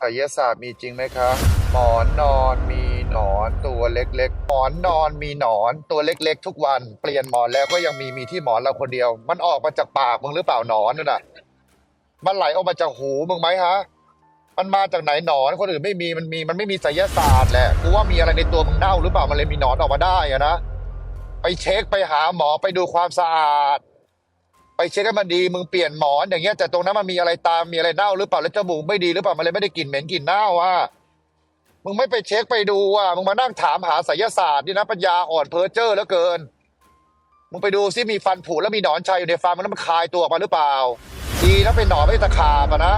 ไสยศาสตร์มีจริงไหมคะหมอนนอนมีหนอนตัวเล็กๆหมอนนอนมีหนอนตัวเล็กๆ ทุกวันเปลี่ยนหมอนแล้วก็ยังมีมีที่หมอนเราคนเดียว มันออกมาจากปากมึงหรือเปล่าหนอนนั่นน่ะมันไหลออกมาจากหูมึงไหมฮะมันมาจากไหนหนอนคนอื่นไม่มีมันมีมันไม่มีไสยศาสตร์แหละกูว่ามีอะไรในตัวมึงเน่าหรือเปล่ามันเลยมีหนอนออกมาได้อะนะไปเช็คไปหาหมอไปดูความสะอาด ไปเช็คให้มันดีมึงเปลี่ยนหมอนอย่างเงี้ยแต่ตรงนั้นมันมีอะไรตามมีอะไรเน่าหรือเปล่าแล้วจมูกไม่ดีหรือเปล่ามันเลยไม่ได้กลิ่นเหม็นกลิ่นเน่าอะมึงไม่ไปเช็คไปดูอะมึงมานั่งถามหาไสยศาสตร์นี่นะปัญญาอ่อนเพ้อเจ้อเหลือเกิน มึงไปดูซิมีฟันผุแล้วมีหนอนชัยอยู่ในฟันมันแล้วมันคายตัวออกมาหรือเปล่า ดีนะเป็นหนอนไม่ตะขาบนะ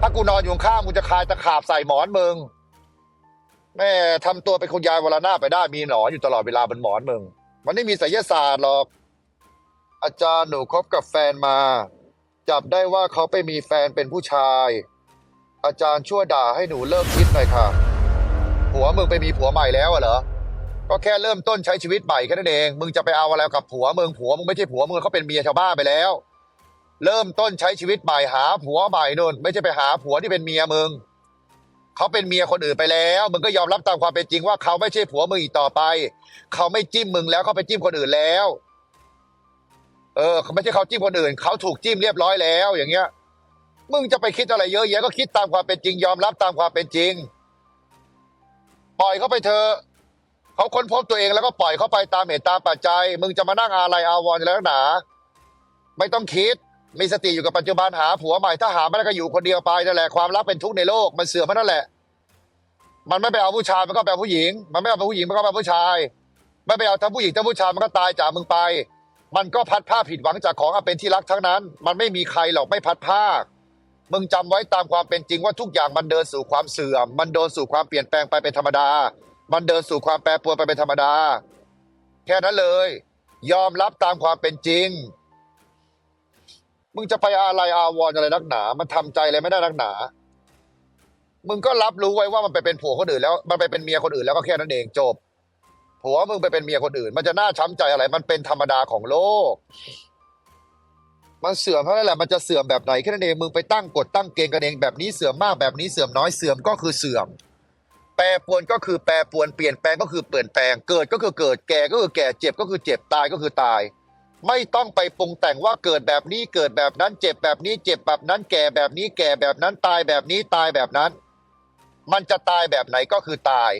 ถ้ากูนอนอยู่ข้างกูจะคายตะขาบใส่หมอนมึงแม่ทำตัวเป็นคุณยายวรนาไปได้มีหนอนอยู่ตลอดเวลาบนหมอนมึง มันไม่มีไสยศาสตร์หรอก อาจารย์หนูคบกับแฟนมา จับได้ว่าเขาไปมีแฟนเป็นผู้ชาย อาจารย์ช่วยด่าให้หนูเลิกคิดหน่อยค่ะ ผัวมึงไปมีผัวใหม่แล้วเหรอ ก็แค่เริ่มต้นใช้ชีวิตใหม่แค่นั้นเอง มึงจะไปเอาอะไรกับผัวมึงผัวมึงไม่ใช่ผัวมึงเขาเป็นเมียชาวบ้านไปแล้ว เริ่มต้นใช้ชีวิตใหม่หาผัวใหม่นู่นไม่ใช่ไปหาผัวที่เป็นเมียมึงเขาเป็นเมียคนอื่นไปแล้ว มึงก็ยอมรับตามความเป็นจริงว่าเขาไม่ใช่ผัวมึงอีกต่อไป เขาไม่จิ้มมึงแล้วเขาไปจิ้มคนอื่นแล้ว เออเขาไม่ใช่เขาจิ้มคนอื่นเขาถูกจิ้มเรียบร้อยแล้วอย่างเงี้ย มึงจะไปคิดอะไรเยอะแยะก็คิดตามความเป็นจริงยอมรับตามความเป็นจริง ปล่อยเขาไปเถอะเขาค้นพบตัวเองแล้วก็ปล่อยเขาไปตามเหตุตามปัจจัย มึงจะมานั่งอะไรอาวรณ์อะไรนักหนา ไม่ต้องคิดมีสติอยู่กับปัจจุบันหาผัวใหม่ถ้าหาไม่ได้ก็อยู่คนเดียวไปนั่นแหละความรักเป็นทุกข์ในโลกมันเสื่อมมันนั่นแหละ มันไม่ไปเอาผู้ชายมันก็ไปเอาผู้หญิง มันไม่เอาผู้หญิงมันก็ไปเอาผู้ชาย ไม่ไปเอาทั้งผู้หญิงทั้งผู้ชายมันก็ตายจากมึงไป มันก็พัดผ้าผิดหวังจากของอันเป็นที่รักทั้งนั้น มันไม่มีใครหรอกไม่พัดผ้ามึงจำไว้ตามความเป็นจริงว่าทุกอย่างมันเดินสู่ความเสื่อม มันเดินสู่ความเปลี่ยนแปลงไปเป็นธรรมดา มันเดินสู่ความแปรปรวนไปเป็นธรรมดา แค่นั้นเลย ยอมรับตามความเป็นจริง มึงจะไปอะไรอาวรณ์อะไรนักหนา มันทำใจอะไรไม่ได้นักหนา มึงก็รับรู้ไว้ว่ามันไปเป็นผัวคนอื่นแล้ว มันไปเป็นเมียคนอื่นแล้วก็แค่นั้นเองจบ ผัวมึงไปเป็นเมียคนอื่น มันจะน่าช้ำใจอะไร มันเป็นธรรมดาของโลก มันเสื่อมเท่านั้นแหละมันจะเสื่อมแบบไหนแค่นั้นเองมึงไปตั้งกฎตั้งเกณฑ์กันเองแบบนี้เสื่อมมากแบบนี้เสื่อมน้อยเสื่อมก็คือเสื่อม แปรปรวนก็คือแปรปรวนเปลี่ยนแปลงก็คือเปลี่ยนแปลง เกิดก็คือเกิดแก่ก็คือแก่เจ็บก็คือเจ็บตายก็คือตาย ไม่ต้องไปปรุงแต่งว่าเกิดแบบนี้เกิดแบบนั้น เจ็บแบบนี้เจ็บแบบนั้น แก่แบบนี้แก่แบบนั้นตายแบบนี้ตายแบบนั้น มันจะตายแบบไหนก็คือตาย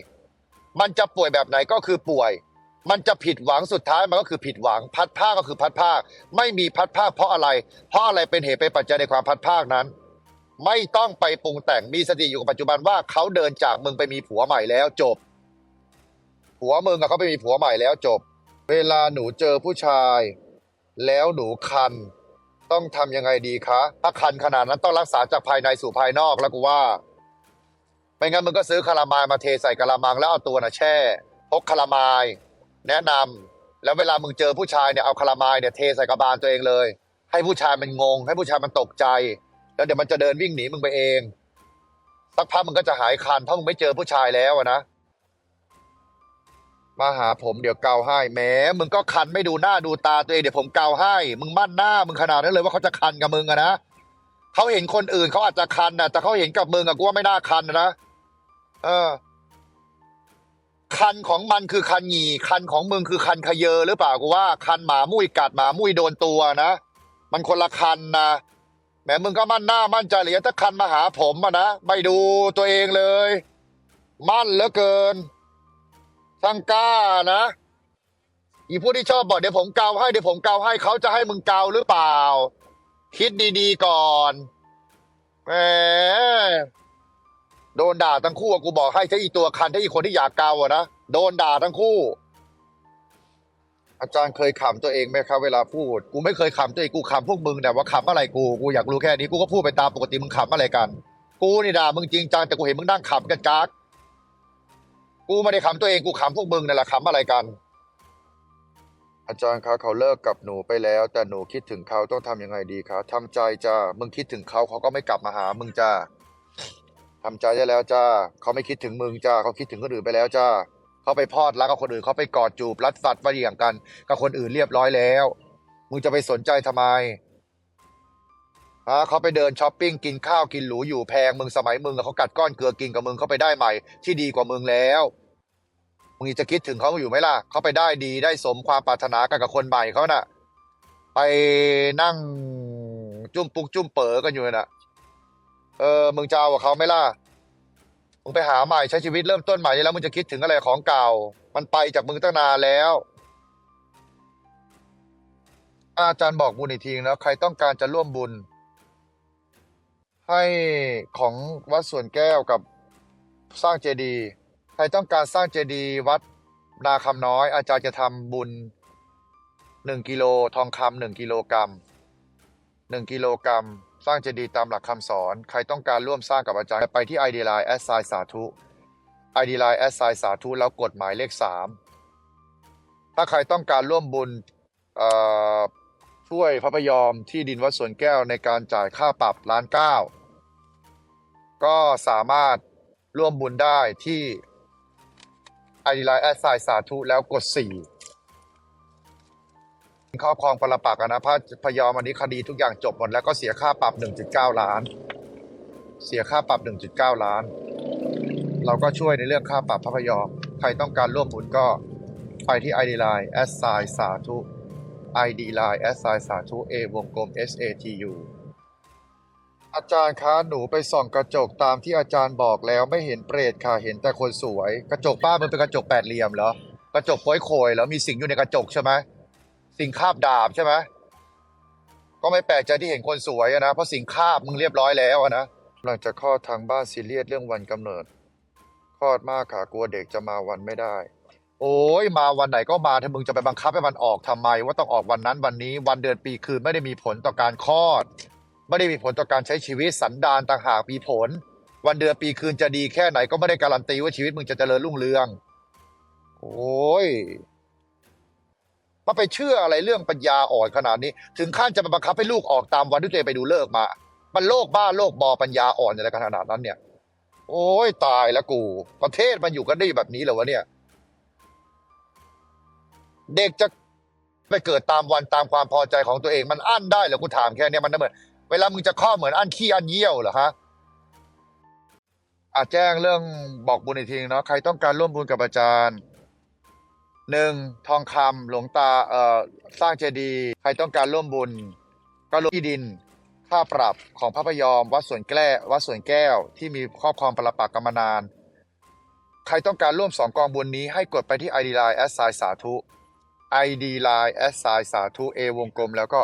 มันจะป่วยแบบไหนก็คือป่วย มันจะผิดหวังสุดท้ายมันก็คือผิดหวังพัดผ้าก็คือพัดผ้าไม่มีพัดผ้าเพราะอะไร เพราะอะไรเป็นเหตุเป็นปัจจัยในความพัดผ้านั้น ไม่ต้องไปปรุงแต่งมีสติอยู่กับปัจจุบันว่าเขาเดินจากมึงไปมีผัวใหม่แล้วจบ ผัวมึงอะเขาไปมีผัวใหม่แล้วจบ เวลาหนูเจอผู้ชาย แล้วหนูคัน ต้องทำยังไงดีคะ ถ้าคันขนาดนั้นต้องรักษาจากภายในสู่ภายนอกแล้วกูว่า ไม่งั้นมึงก็ซื้อคารามายมาเทใส่กะละมังแล้วเอาตัวน่ะแช่พกคารามายแนะนำแล้วเวลามึงเจอผู้ชายเนี่ยเอาคารามายเนี่ยเทใส่กระบาลตัวเองเลย ให้ผู้ชายมันงง ให้ผู้ชายมันตกใจ แล้วเดี๋ยวมันจะเดินวิ่งหนีมึงไปเองสักพักมึงก็จะหายคันเพราะมึงไม่เจอผู้ชายแล้วนะมาหาผมเดี๋ยวเกาให้แหมมึงก็คันไม่ดูหน้าดูตาตัวเองเดี๋ยวผมเกาให้ มึงมั่นหน้ามึงขนาดนั้นเลยว่าเขาจะคันกับมึงอะนะเขาเห็นคนอื่นเขาอาจจะคันนะแต่เขาเห็นกับมึงอะกูว่าไม่น่าคันนะ เออ คันของมันคือคันหงี่ คันของมึงคือคันขยเยอหรือเปล่ากูว่าคันหมามุ้ยกัดหมามุ้ยโดนตัวนะมันคนละคันนะแหมมึงก็มั่นหน้ามั่นใจเลือถ้าคันมาหาผมอะนะไม่ดูตัวเองเลย มั่นเหลือเกินช่างกล้านะอีผู้ที่ชอบบอกเดี๋ยวผมเกาให้เดี๋ยวผมเกาให้เขาจะให้มึงเกาหรือเปล่า คิดดีๆก่อนแหม โดนด่าทั้งคู่กูบอกให้ถ้าอีตัวคันถ้าอีคนที่อยากเกาอะนะโดนด่าทั้งคู่ อาจารย์เคยขำตัวเองไหมครับเวลาพูด กูไม่เคยขำตัวเองกูขำพวกมึงแต่ว่าขำอะไรกูกูอยากรู้แค่นี้กูก็พูดไปตามปกติมึงขำอะไรกัน กูนี่ด่ามึงจริงจังแต่กูเห็นมึงนั่งขำกันกากกูไม่ได้ขำตัวเองกูขำพวกมึงนั่นแหละขำอะไรกัน อาจารย์คะเขาเลิกกับหนูไปแล้ว แต่หนูคิดถึงเขาต้องทำยังไงดีคะทำใจจ้ามึงคิดถึงเขาเขาก็ไม่กลับมาหามึงจ้า ทำใจได้แล้วจ้าเขาไม่คิดถึงมึงจ้าเขาคิดถึงคนอื่นไปแล้วจ้าเขาไปพอดรักกับคนอื่นเขาไปกอดจูบรัดฟัดว่าอย่างกัน กับคนอื่นเรียบร้อยแล้ว มึงจะไปสนใจทำไมฮะเขาไปเดินช้อปปิ้งกินข้าวกินหรูอยู่แพงมึงสมัยมึงเขากัดก้อนเกลือกินกับมึงเขาไปได้ใหม่ ที่ดีกว่ามึงแล้วมึงจะคิดถึงเขาอยู่ไหมล่ะเขาไปได้ดีได้สมความปรารถนากันกับคนใหม่เขาน่ะไปนั่งจุ้มปุกจุ้มเป๋อกันอยู่น่ะ เออมึงจะเอากับเขาไหมล่ะมึงไปหาใหม่ใช้ชีวิตเริ่มต้นใหม่แล้วมึงจะคิดถึงอะไรของเก่า มันไปจากมึงตั้งนานแล้ว อาจารย์บอกบุญอีกทีนะใครต้องการจะร่วมบุญ ให้ของวัดสวนแก้วกับสร้างเจดีย์ใครต้องการสร้างเจดีย์วัดนาคำน้อย อาจารย์จะทำบุญหนึ่งกิโลทองคำหนึ่งกิโลกรัมหนึ่งกิโลกรัม สร้างเจดีย์ตามหลักคำสอน ใครต้องการร่วมสร้างกับอาจารย์ ไปที่ ID Line แอสไซสาธุ ID Line แอสไซสาธุแล้วกดหมายเลขสามถ้าใครต้องการร่วมบุญอ่อช่วยพระพยอมที่ดินวัดสวนแก้วในการจ่ายค่าปรับล้านเก้าก็สามารถร่วมบุญได้ที่ไอดีไลน์แอดไซสาธุแล้วกด 4 ครอบครองปรปักษ์นะพระพยอมอันนี้คดีทุกอย่างจบหมดแล้วก็เสียค่าปรับ 1.9 ล้าน เสียค่าปรับ 1.9 ล้าน เราก็ช่วยในเรื่องค่าปรับพระพยอม ใครต้องการร่วมบุญก็ไปที่ ID Line แอดไซสาธุ ID Line แอดไซสาธุ A วงกลม S A T U อาจารย์คะหนูไปส่องกระจกตามที่อาจารย์บอกแล้วไม่เห็นเปรตค่ะเห็นแต่คนสวย กระจกป้ามันเป็นกระจกแปดเหลี่ยมเหรอกระจกโป้ยโคยแล้วมีสิ่งอยู่ในกระจกใช่ไหม สิ่งคาบดาบใช่ไหมก็ไม่แปลกใจที่เห็นคนสวยอะนะเพราะสิ่งคาบมึงเรียบร้อยแล้วอะนะหลังจากคลอดทางบ้านซีเรียสเรื่องวันกำเนิดคลอดมากค่ะกลัวเด็กจะมาวันไม่ได้ โอ้ยมาวันไหนก็มาถ้ามึงจะไปบังคับให้มันออกทำไม ว่าต้องออกวันนั้นวันนี้วันเดือนปีคืนไม่ได้มีผลต่อการคลอด ไม่ได้มีผลต่อการใช้ชีวิตสันดานต่างหากมีผล วันเดือนปีคืนจะดีแค่ไหนก็ไม่ได้การันตีว่าชีวิตมึงจะเจริญรุ่งเรือง โอ้ย มาไปเชื่ออะไรเรื่องปัญญาอ่อนขนาดนี้ ถึงขั้นจะมาบังคับให้ลูกออกตามวันที่ตัวเองไปดูเลิกมา มันโลกบ้าโลกบอปัญญาอ่อนอะไรขนาดนั้นเนี่ย โอ้ยตายแล้วกู ประเทศมันอยู่กันได้แบบนี้เหรอวะเนี่ย เด็กจะไปเกิดตามวันตามความพอใจของตัวเอง มันอั้นได้เหรอกูถามแค่เนี้ยมันเหมือนเวลามึงจะข้อเหมือนอั้นขี้อั้นเยี่ยวเหรอฮะอาแจ้งเรื่องบอกบุญอีกทีนึงเนาะใครต้องการร่วมบุญกับอาจารย์ หนึ่งทองคำหลวงตาเอ่อสร้างเจดีย์ใครต้องการร่วมบุญ ก็ร่วมที่ดิน ค่าปรับของพระพยอมวัดสวนแก้ววัดสวนแก้วที่มีครอบครองปรปักษ์กันมานาน ใครต้องการร่วมสองกองบุญนี้ให้กดไปที่ ID Line แอสไซสาธุ ID Line แอสไซสาธุ A วงกลม แล้วก็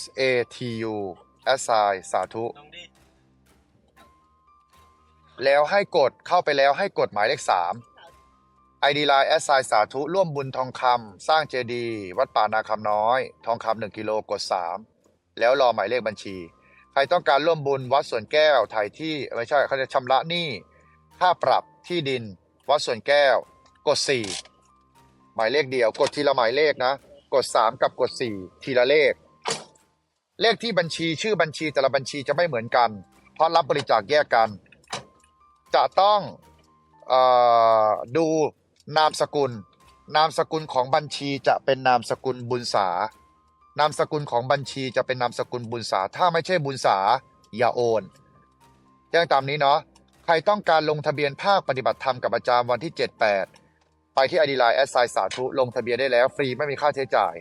S A T U แอสไซสาธุ แล้วให้กดเข้าไปแล้วให้กดหมายเลข สาม ID Line แอสไซสาธุร่วมบุญทองคำสร้างเจดีย์วัดป่านาคำน้อย ทองคำหนึ่งกิโลกดสามแล้วรอหมายเลขบัญชี ใครต้องการร่วมบุญวัดสวนแก้วถ่ายที่ไม่ใช่เขาจะชำระหนี้ค่าปรับที่ดิน วัดสวนแก้ว กดสี่หมายเลขเดียว กดทีละหมายเลขนะ กดสามกับกดสี่ทีละเลข เลขที่บัญชีชื่อบัญชีแต่ละบัญชีจะไม่เหมือนกัน เพราะรับบริจาคแยกกัน จะต้องออดู นามสกุล นามสกุลของบัญชีจะเป็นนามสกุลบุญษานามสกุลของบัญชีจะเป็นนามสกุลบุญษา ถ้าไม่ใช่บุญษาอย่าโอนแจ้งตามนี้เนาะใครต้องการลงทะเบียนภาคปฏิบัติธรรมกับอาจารย์วันที่ 78 ไปที่อดีไลน์แอสไซสาธุลงทะเบียนได้แล้วฟรีไม่มีค่าใช้จ่าย